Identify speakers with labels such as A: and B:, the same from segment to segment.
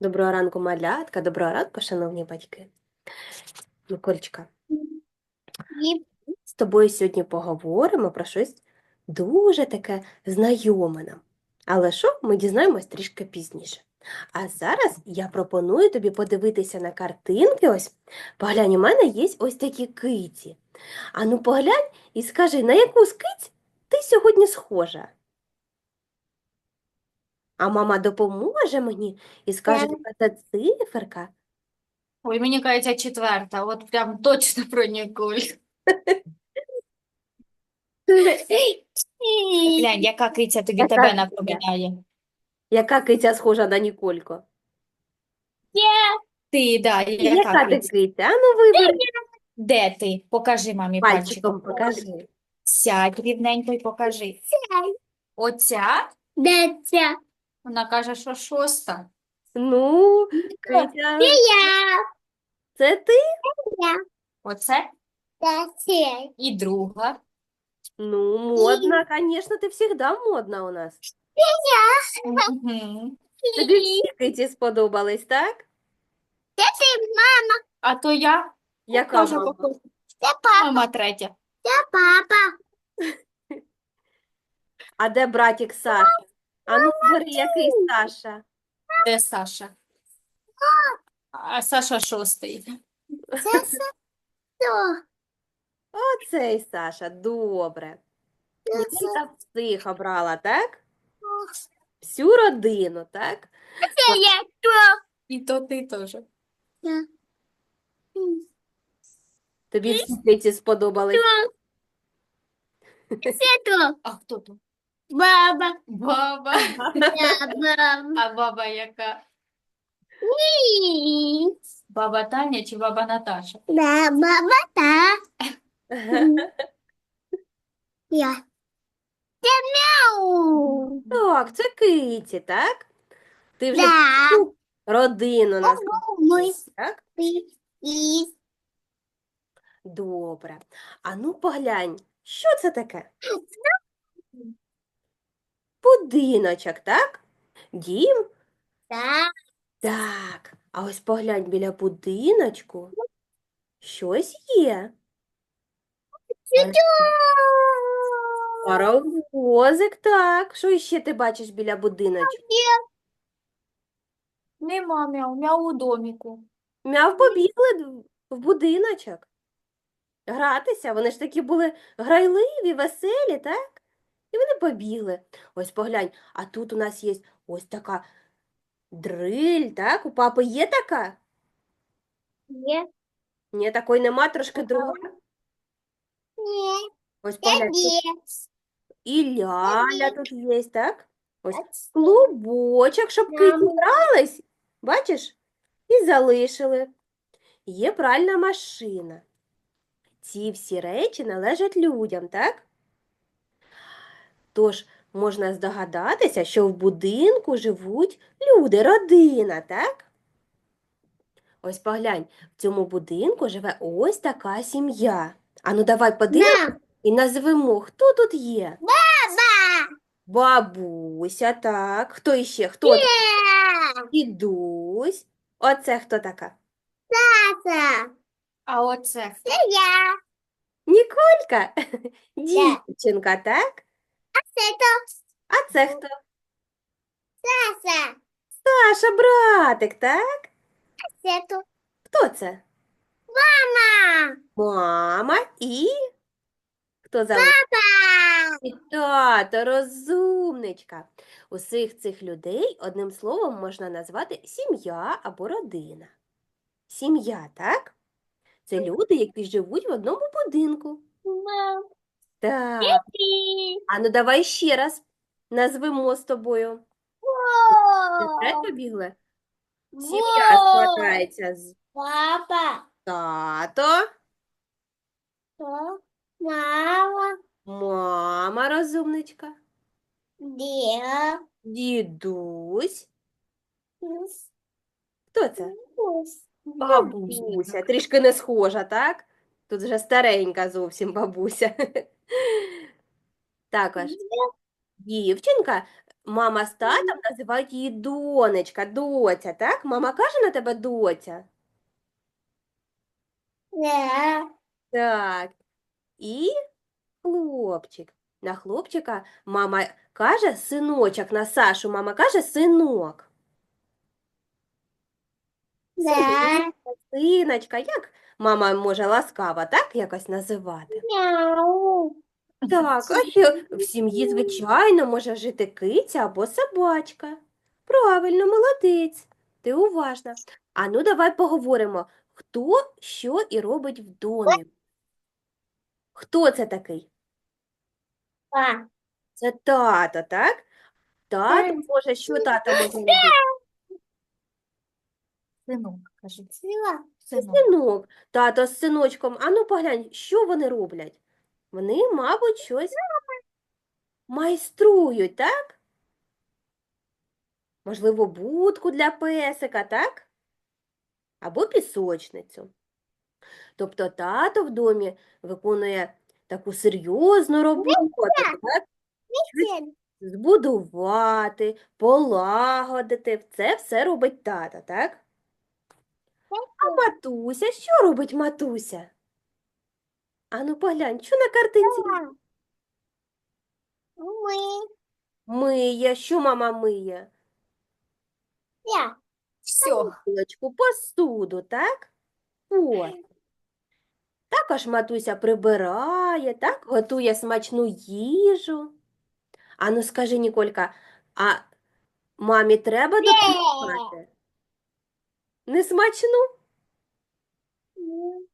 A: Доброго ранку, малятка, доброго ранку, шановні батьки. Миколечка, з тобою сьогодні поговоримо про щось дуже таке знайоме нам. Але що ми дізнаємось трішки пізніше. А зараз я пропоную тобі подивитися на картинки. Ось поглянь, у мене є ось такі киці. Ану поглянь і скажи, на яку з киць ти сьогодні схожа? А мама допоможе мені і скаже,
B: Так.
A: яка це циферка.
C: Ой, мені кажеться четверта, от прям точно про Ніколь. Глянь, яка киця тобі
A: Яка
C: тебе
A: киця?
C: напоминає.
A: Яка киця схожа на Ніколько?
C: Ти, да, яка
A: Яка ти
C: киця?
A: киця? А ну вибери
C: Де ти? Покажи мамі пальчиком.
A: пальчиком, покажи.
C: Сядь рівненько і покажи. Оця?
B: де це?
C: Вона каже, що шоста.
A: Ну, киця,
B: Я.
A: це ти?
C: Оце
B: Де це?
C: і друга.
A: Ну, модна, звісно, ти завжди модна у нас.
C: Мгм.
A: Тобі всі киці сподобались, так?
B: Де ти, мама?
C: А то я
A: Яка
C: теж
A: мама?
C: похожа.
B: Де папа?
C: Мама третя.
B: Де папа?
A: А де братик Саша? А ну, бери, який Саша?
C: Де Саша? А Саша шостий.
B: Це хто?
A: Оцей Саша, добре. Ніколька всіх обрала, так? Всю родину, так?
B: Це я хто?
C: І то ти теж.
A: Тобі всі киці сподобались.
B: Це хто?
C: А хто тут?
B: Баба.
C: Баба.
B: Я баба.
C: А баба яка?
B: Ні.
C: Баба Таня чи баба Наташа?
B: Да, баба та. Я. Це мяу.
A: Так, це киці, так? Ти вже
B: Да.
A: всю родину нас
B: Ми
A: так?
B: і
A: Добре. А ну поглянь, що це таке? Будиночок, так? Дім?
B: та.
A: Так. А ось поглянь біля будиночку. Щось є. Паровозик, так. Що ще ти бачиш біля будиночку?
C: Нема мяу, мяу у доміку.
A: Мяв побігли в будиночок. Гратися. Вони ж такі були грайливі, веселі, так? І вони побігли. Ось поглянь, а тут у нас є ось така дриль, так? У папи є така?
B: Є.
A: Ні, такої нема, трошки друга.
B: Ні.
A: Ось поглянь, тут
B: є.
A: і ляля тут є, так? Ось клубочок, щоб киті грались, бачиш? І залишили. Є пральна машина. Ці всі речі належать людям, так? Тож можна здогадатися, що в будинку живуть люди, родина, так? Ось поглянь, в цьому будинку живе ось така сім'я. Ану, давай подивимося і назвемо, хто тут є.
B: Баба.
A: Бабуся, так. Хто іще? Хто?
B: Це.
A: Дідусь. Оце хто така?
B: Тата.
C: А оце хто?
B: Це я.
A: Ніколька? Дівчинка, так?
B: Це то.
A: А це хто?
B: Тата.
A: Саша, братик, так?
B: Це то.
A: Хто це?
B: Мама.
A: Мама і хто залишився?
B: Папа.
A: І тато, розумничка. Усіх цих людей одним словом можна назвати сім'я або родина. Сім'я, так? Це люди, які живуть в одному будинку.
B: Мам.
A: Так. А ну давай ще раз назвемо з тобою. Вперед побігли? Сім'я складається з
B: Папа.
A: тато,
B: То. Мама.
A: мама розумничка,
B: Де.
A: дідусь. Хто це?
C: Бабуся.
A: Бабуся. Трішки не схожа, так? Тут вже старенька зовсім бабуся. Також дівчинка мама з татом називають її донечка, доця, так? Мама каже на тебе доця?
B: Да.
A: Так. І хлопчик. На хлопчика мама каже синочок, на Сашу мама каже синок.
B: Да.
A: Синочка, як мама може ласкаво так якось називати?
B: Мяу.
A: Так, а ще в сім'ї, звичайно, може жити киця або собачка. Правильно, молодець. Ти уважна. А ну давай поговоримо, хто що і робить в домі. Хто це такий?
B: Па.
A: Це тато, так? Тато може, що тато може робити?
C: Синок, кажуть.
B: Сила.
C: Синок.
A: Синок, тато з синочком. А ну поглянь, що вони роблять? Вони, мабуть, щось майструють, так? Можливо, будку для песика, так? Або пісочницю. Тобто тато в домі виконує таку серйозну роботу, так? Збудувати, полагодити. Це все робить тато, так? А матуся, що робить матуся? Ану, поглянь, що на картинці?
B: Мы.
A: Миє, що мама миє?
B: Я.
C: Все.
A: Тарілочку, посуду, так? От. Також матуся прибирає, так? Готує смачну їжу. Ану, скажи, Ніколька, а мамі треба допомагати? Не смачну?
B: М.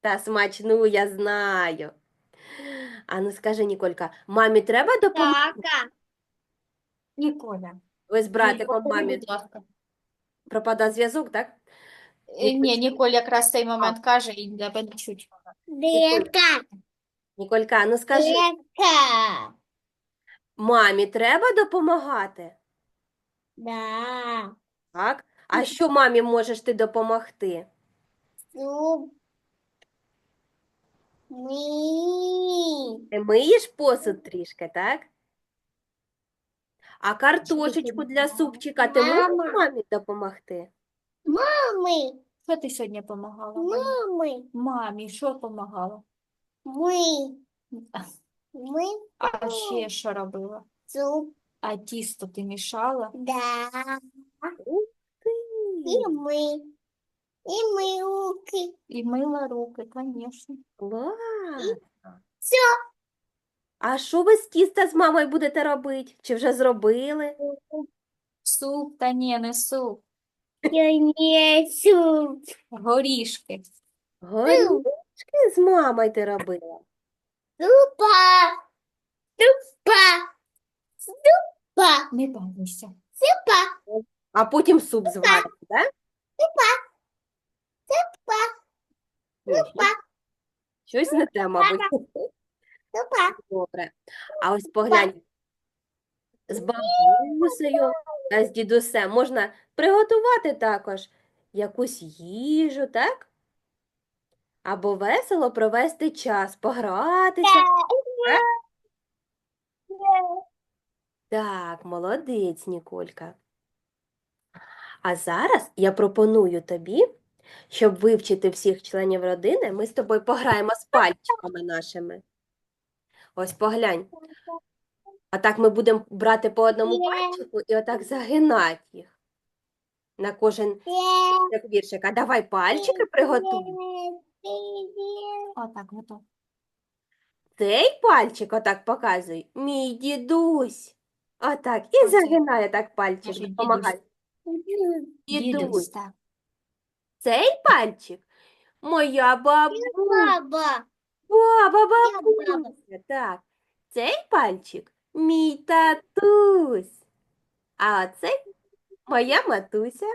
A: Та смачну, я знаю. Ану, скажи, Ніколька, мамі треба допомагати?
B: Така.
C: Ніколя.
A: Ви з братиком
C: Повтори,
A: мамі
C: будь ласка.
A: пропадає зв'язок, так?
C: Е, Ні, Ніколь якраз цей момент каже і тебе не чуть.
B: Дека.
A: Ніколька, ну скажи,
B: Дека.
A: мамі треба допомагати?
B: Да.
A: Так? А що мамі можеш ти допомогти?
B: Суп. Ми.
A: Ти миєш посуд трішки, так? А картошечку для супчика ти можеш
B: Мама.
A: мамі допомогти?
B: Мамы.
C: Що ти сьогодні допомагала?
B: Мамы.
C: Мамі, що допомагала?
B: Мы. Мы.
C: А ще що робила?
B: Суп.
C: А тісто ти мішала?
B: Да.
A: Ти.
B: И мы. И мы руки.
C: І мила руки, звісно.
A: Клас.
B: Всё.
A: А що ви з тіста з мамою будете робити? Чи вже зробили?
C: Суп, та ні, не суп.
B: Я не суп.
C: Горішки.
A: Горішки з мамою ти робила.
B: Супа. Супа. Супа.
C: Не бавися.
B: Супа.
A: А потім суп зварити, так? Ні,
B: Супа.
A: Щось не те, мабуть.
B: Супа.
A: Добре. А ось поглянь, з бабусею та з дідусем можна приготувати також якусь їжу, так? Або весело провести час, погратися. Так, молодець, Ніколька. А зараз я пропоную тобі, щоб вивчити всіх членів родини, ми з тобою пограємо з пальчиками нашими. Ось поглянь. А так ми будемо брати по одному пальчику і отак загинати їх. На кожен віршик. А давай пальчики приготуй.
C: Отак, готово.
A: Цей пальчик отак показуй. Мій дідусь. Отак. І загинає так пальчик. Допомагай.
C: Дідусь,
A: Дідусь.
C: так.
A: Цей пальчик моя бабуся.
B: Баба.
A: Баба,
B: баба.
A: Так. Цей пальчик мій татусь. А оцей моя матуся.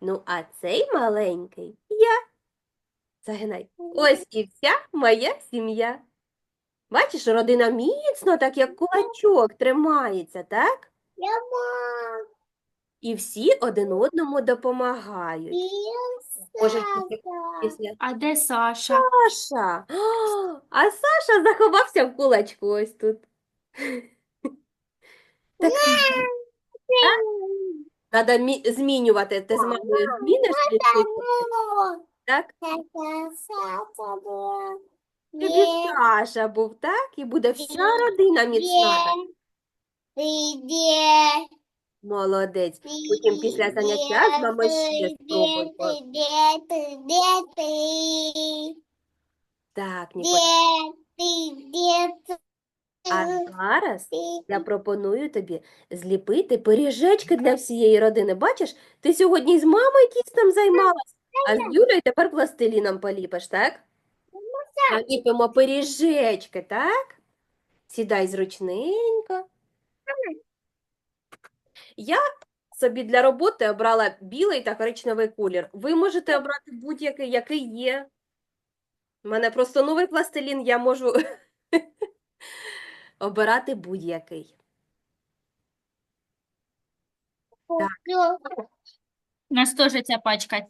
A: Ну, а цей маленький я. Загинай. Ось і вся моя сім'я. Бачиш, родина міцно, так як кулачок тримається, так?
B: Я мам.
A: І всі один одному допомагають. Може, після
C: А де Саша?
A: Саша. А Саша заховався в кулачку ось тут. Так, треба мі- змінювати. Ти з мамою зміниш так? Тобі Саша був, так? І буде вся родина міцна. так? Молодець. Потім після заняття з мамою ще
B: привет,
A: Так, Ніколь. А зараз я пропоную тобі зліпити пиріжечки для всієї родини. Бачиш, ти сьогодні з мамою тістом займалась, а з Юлею тепер пластиліном поліпиш, так? Наліпимо пиріжечки, так? Сідай зручненько. Я собі для роботи обрала білий та коричневий колір. Ви можете обрати будь-який, який є. У мене просто новий пластилін, я можу обирати будь-який.
C: У нас теж ця пачка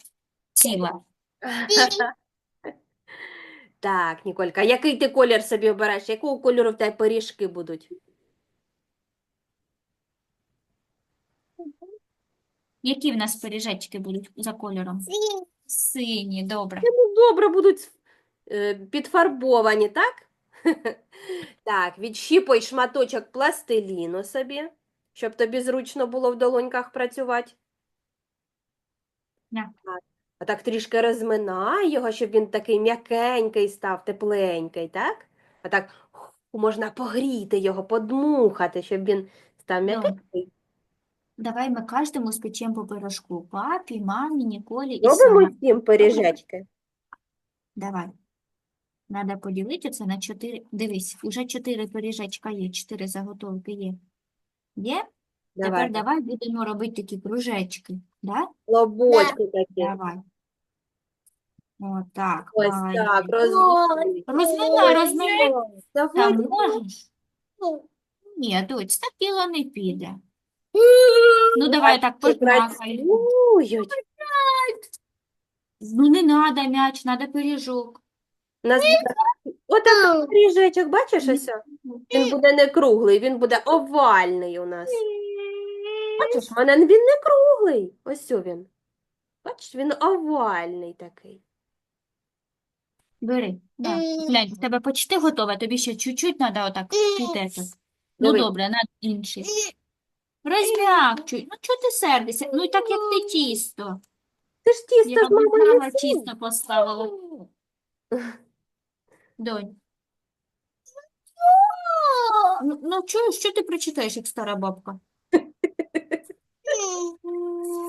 C: ціла.
A: Так, Ніколька, який ти колір собі обереш? Якого кольору в тебе пиріжки будуть?
C: Які в нас пиріжечки будуть за кольором? Сині, добре.
A: Ну, добре, будуть е, підфарбовані, так? Так, відщіпуй шматочок пластиліну собі, щоб тобі зручно було в долоньках працювати.
C: На.
A: Так. А так трішки розминай його, щоб він такий м'якенький став, тепленький, так? А так можна погріти його, подмухати, щоб він став м'якенький.
C: Давай ми кожному спечемо по пирожку. Папі, мамі, Ніколі і
A: Робимо
C: Самі.
A: всім пиріжечки.
C: Давай. Надо поділити це на чотири. Дивись, уже чотири пиріжечка є, чотири заготовки є. Є? Тепер
A: Давай.
C: давай будемо робити такі кружечки. Да?
A: Лобочки такі.
C: Давай. Отак.
A: Ось
C: правильно.
A: так, розмінуй.
C: Розминай, розминай. Та
A: Давай.
C: можеш? Ні, доць, так діло не піде. Ну, давай так
A: Ти
C: подмахай.
A: працюють.
C: Ну, не надо м'яч, надо пиріжок.
A: Нас буде пиріжечок, бачиш ось? Він буде не круглий, він буде овальний у нас. Бачиш, в мене він не круглий. Ось він. Бачиш, він овальний такий.
C: Бери. Да. Глянь, в тебе почти готове, тобі ще чуть-чуть треба отак тут. Ну,
A: Диви.
C: добре, на інший. Розм'якчуй. Ну, чого ти сердишся? Ну, так як ти тісто.
A: Ти ж тісто
C: Я
A: з мамою
C: мама тісто поставила. Донь. Ну, ну чуєш, що ти прочитаєш, як стара бабка?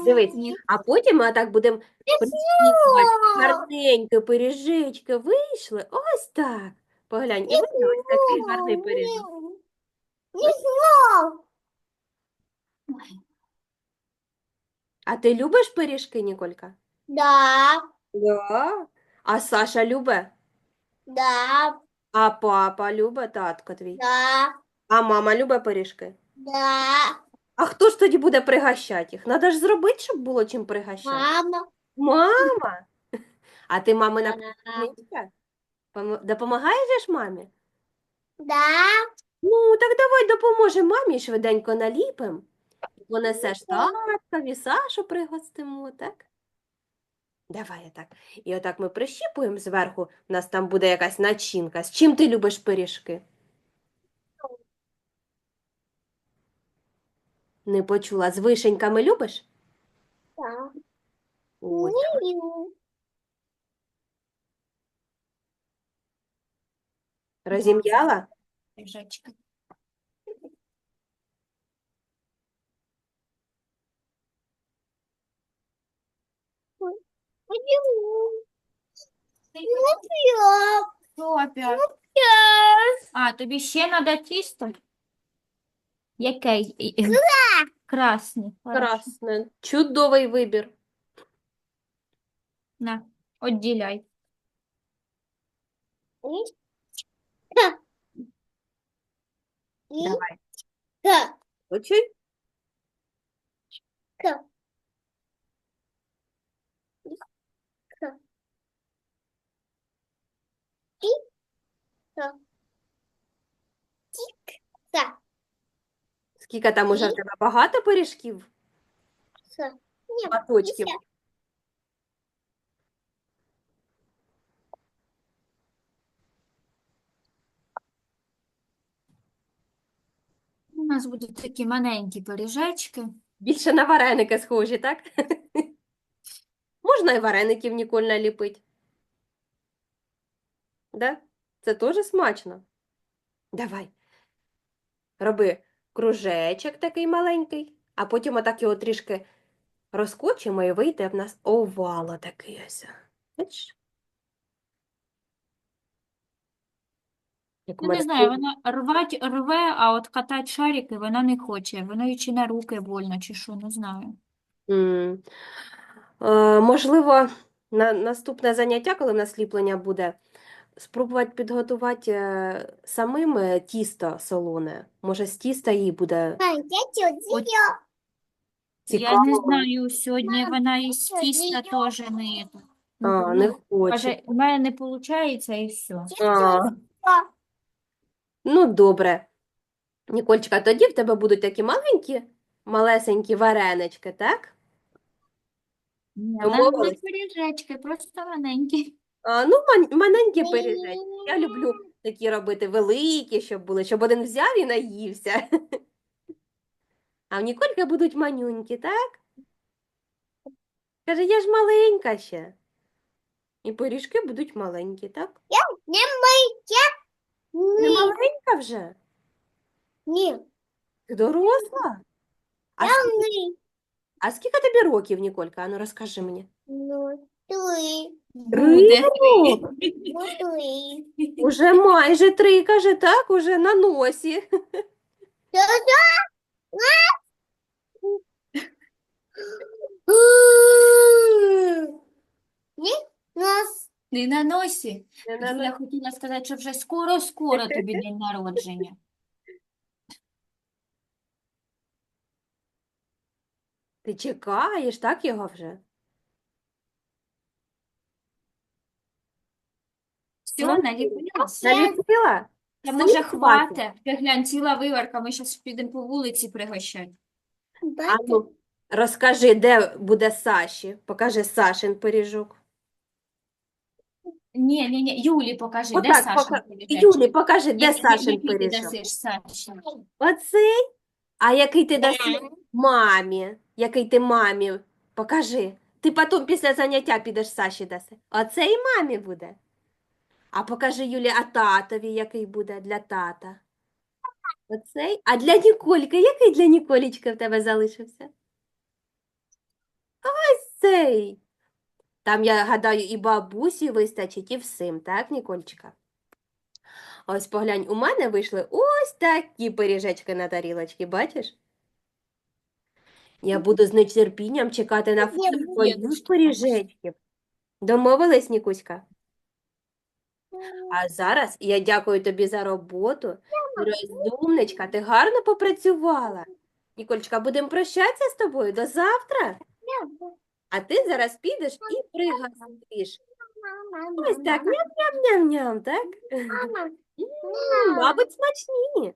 A: Дивись,
C: Ні.
A: а потім ми так будемо прищіпувати. Гарненькі пиріжечки вийшли. Ось так. Поглянь, і вийде ось такий гарний пиріжок. А ти любиш пиріжки, Ніколька?
B: Да,
A: Да. А Саша любить?
B: да,
A: А папа любить, татко твій?
B: да,
A: А мама любить пиріжки?
B: да,
A: А хто ж тоді буде пригощати їх? Надо ж зробити, щоб було чим пригощати.
B: мама,
A: Мама! А ти мамина
B: да,
A: помічниця? Допомагаєш ж мамі?
B: да,
A: Ну, так давай допоможемо мамі, швиденько наліпимо. Понесеш таткові, Сашу пригостимо, так? Давай отак. І отак ми прищіпуємо зверху, у нас там буде якась начинка. З чим ти любиш пиріжки? Не почула. З вишеньками любиш?
B: да.
A: Ось. Розім'яла?
C: Пиріжечки. Що опять? А, тобі ще треба тісто? Яке? Красне.
A: Красне. Чудовий вибір.
C: На, відділяй.
A: Давай.
B: К, И, к. Тик, та.
A: Скільки там уже в тебе багато пиріжків.
B: Нет,
A: баточків?
C: У нас будуть такі маленькі пиріжечки.
A: Більше на вареники схожі, так? Можна і вареників Ніколь наліпить. Да? Це теж смачно. Давай. Роби кружечок такий маленький, а потім отак його трішки розкочимо і вийде в нас овало такий ось. Бачиш? Як
C: Ну, не знаю, вона рвать рве, а от катати шарики вона не хоче. Воно їй чи на руки больно, чи що, не знаю.
A: М. Е, Можливо, на наступне заняття, коли в нас сліплення буде, спробувати підготувати е, самим е, тісто солоне. Може, з тіста їй буде
B: А, я тетя.
A: Цікаво.
C: Я не знаю, сьогодні
B: Мам,
C: вона із
B: сьогодні
C: тіста
B: я
C: теж не,
A: А, не хоче.
C: каже, у мене не виходить і все.
A: А, ну, добре. Нікольчика, тоді в тебе будуть такі маленькі, малесенькі варенички, так?
C: Ні, в мене
A: мовились.
C: пиріжечки, просто маленькі.
A: А, ну, ман- маленькі пиріжечки. Я люблю такі робити великі, щоб були, щоб один взяв і наївся. А в Нікольки будуть манюнькі, так? Каже, я ж маленька ще. І пиріжки будуть маленькі, так?
B: Не.
A: Ти
B: Не,
A: маленька вже?
B: не.
A: Ти доросла? А,
B: Я
A: ск-
B: не.
A: а скільки тобі років, Ніколька? Ану, розкажи мені.
B: Ну,
A: роки.
B: Ну, ты.
A: Уже майже три, каже, так, уже на носі.
B: Не, нас.
C: Не на носі.
A: Не на
C: Я хотіла сказати, що вже скоро-скоро тобі день народження.
A: Ти чекаєш, так, його вже?
C: Все,
A: Ну,
C: наліпилася?
A: Наліпила?
C: Та може
A: хватить.
C: Ти глянь, ціла виварка, ми зараз підемо по вулиці пригощати.
A: А ну, розкажи, де буде Саші? Покажи Сашин пиріжок.
C: Ні, ні, ні, Юлі покажи, де
A: Отак,
C: Саша
A: пока-? Юлі, покажи, де
C: Який-
A: Сашин
C: який ти
A: пиріжок.
C: дасиш?
A: Оцей? А який ти даси мамі? Який ти мамі? Покажи. Ти потім після заняття підеш Саші даси. Оцей мамі буде. А покажи Юлі, а татові який буде для тата. Оцей? А для Нікольки, який для Ніколічки в тебе залишився? Ось цей. Там, я гадаю, і бабусі вистачить, і всім, так, Нікольчика? Ось поглянь, у мене вийшли ось такі пиріжечки на тарілочці, бачиш? Я буду з нетерпінням чекати на фото твоїх пиріжечків. Домовились, Нікуська? А зараз я дякую тобі за роботу. Розумничка, ти гарно попрацювала. Ніколечка, будемо прощатися з тобою до завтра. А ти зараз підеш і пригостиш. Ось так, ням-ням-ням-ням, так? М, Мабуть, смачні.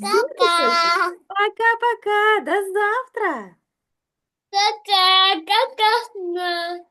B: Кака.
A: Пока-пока, до завтра.
B: Кака. Кака.